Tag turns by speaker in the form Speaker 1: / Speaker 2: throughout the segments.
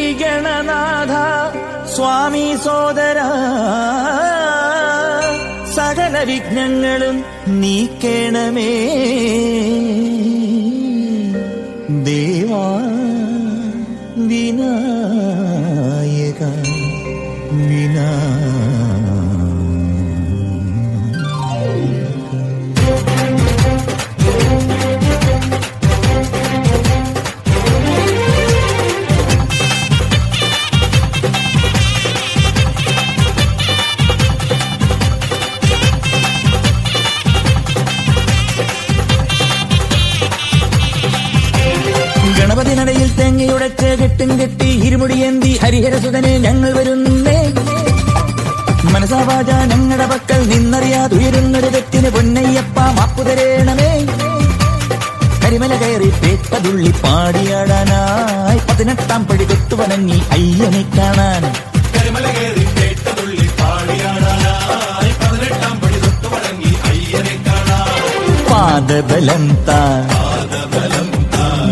Speaker 1: ഗണനാഥ സ്വാമി സോദര. സകല വിഘ്നങ്ങളും നീക്കേണമേ. ദേവാ വിനാ. ഹരിഹരസുതനെ ഞങ്ങൾ വരുന്നേ. മനസാവാച ഞങ്ങളുടെ പക്കൽ നിന്നറിയാതുയരുന്നൊരു വ്യക്തിന് പൊന്നയ്യപ്പ മാപ്പു തരേണമേ. കരിമല കയറി തേപ്പതുള്ളി പാടിയാടാനായി പതിനെട്ടാം പടി തൊട്ടുവനങ്ങി അയ്യനെ കാണാൻ.
Speaker 2: കരിമല കയറി പതിനെട്ടാം പടി അയ്യനെ കാണാൻ.
Speaker 1: പാദബലം താ.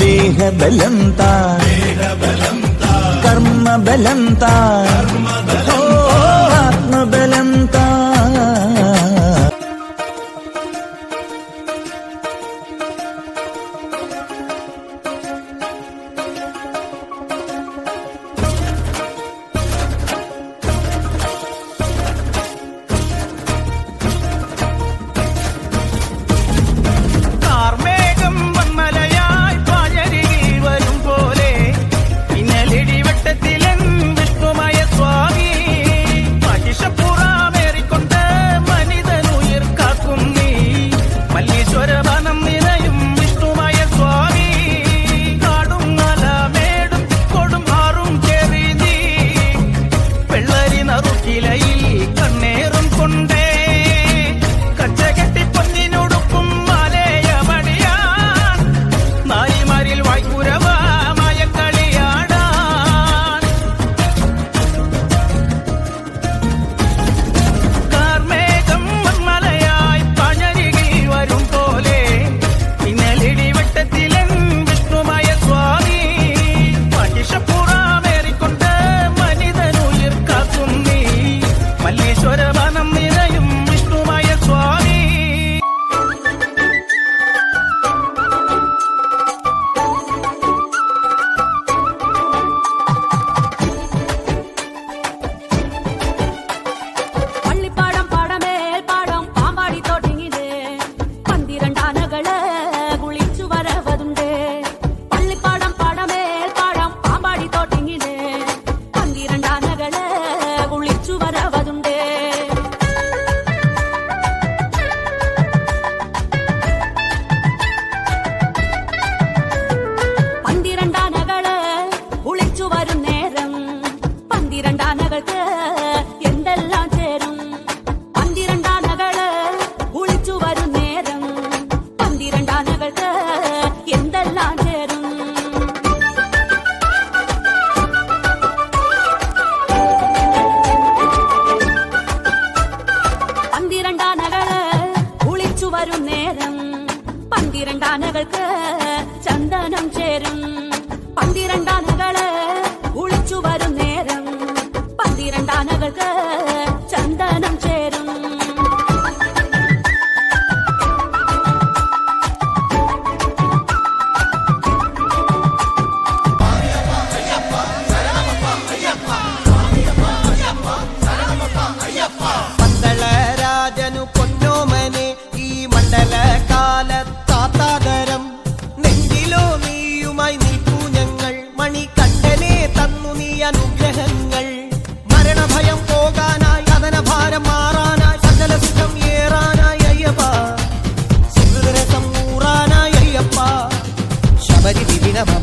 Speaker 1: ദേഹബലം താ.
Speaker 3: ദേഹബലം బలంతా.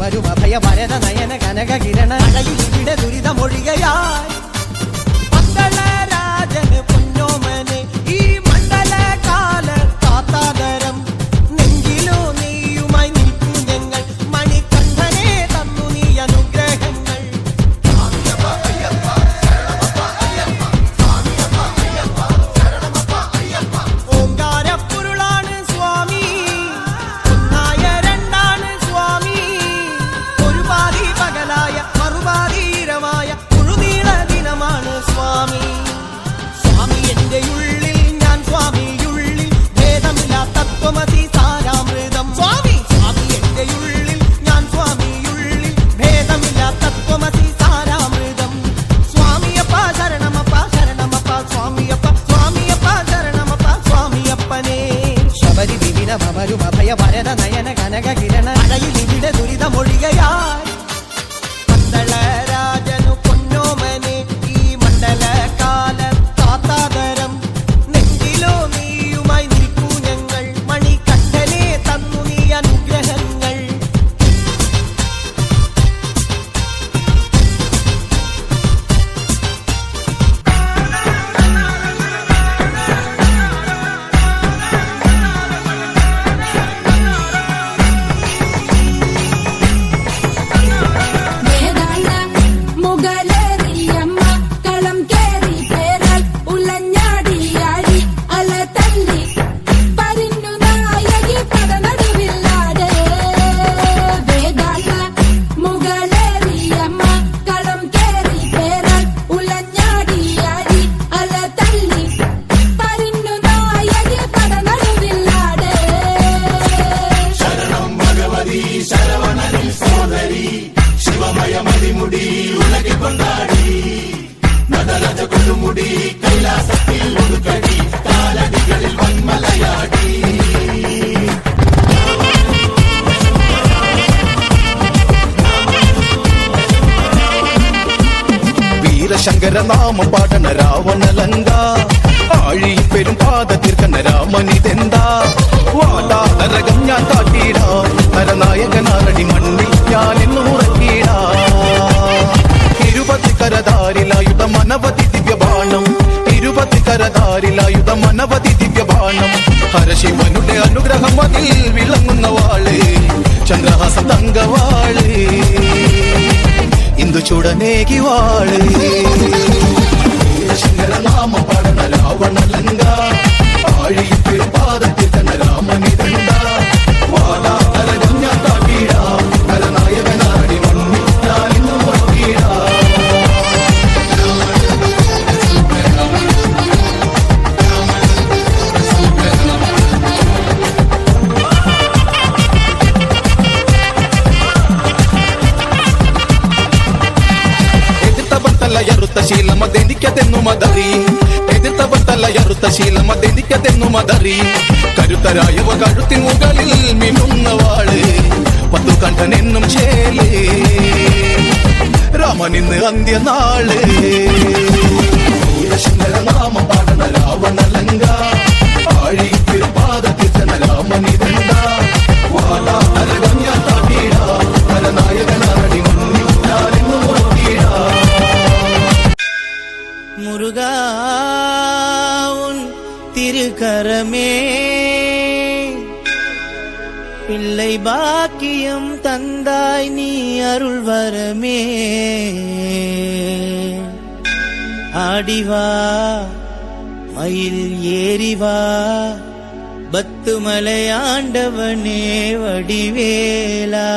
Speaker 3: വരുമഭയ ഭരത നയന കനക കിരണ
Speaker 2: ശങ്കരനാമം പാടണ രാവണലങ്ക ആഴി പെരും പാത തീർക്കണ രാമനിതെന്താ വാടാ ഞാൻ കാട്ടിടാ നരനായകനാരടി മണ്ണിൽ ഞാൻ എന്നുറക്കിടാ തിരുപതി കരതാരിലായുധം മനവതി ദിവ്യബാണം. തിരുപതി കരതാരിലായുധം മനവതി ദിവ്യബാണം. ഹരശിവനുടെ അനുഗ്രഹം నేగి వాడే శంకర నామ పడన రావణలంగా. തെതിക്കതെന്നും അതറി. കരുത്തരായവ കഴുത്തിൻ മുകളിൽ മിന്നുന്ന മിന്നുന്നവാൾ. പത്തു കണ്ഠനെന്നും ചേൽ. രാമനിന്ന് അന്ത്യനാൾ. നാമ പാടണ
Speaker 4: രാവണല്ല? தந்தாய் நீ அருள் வரமே ஆடிவா மயில் ஏறிவா பத்துமலையாண்டவனே வடிவேலா.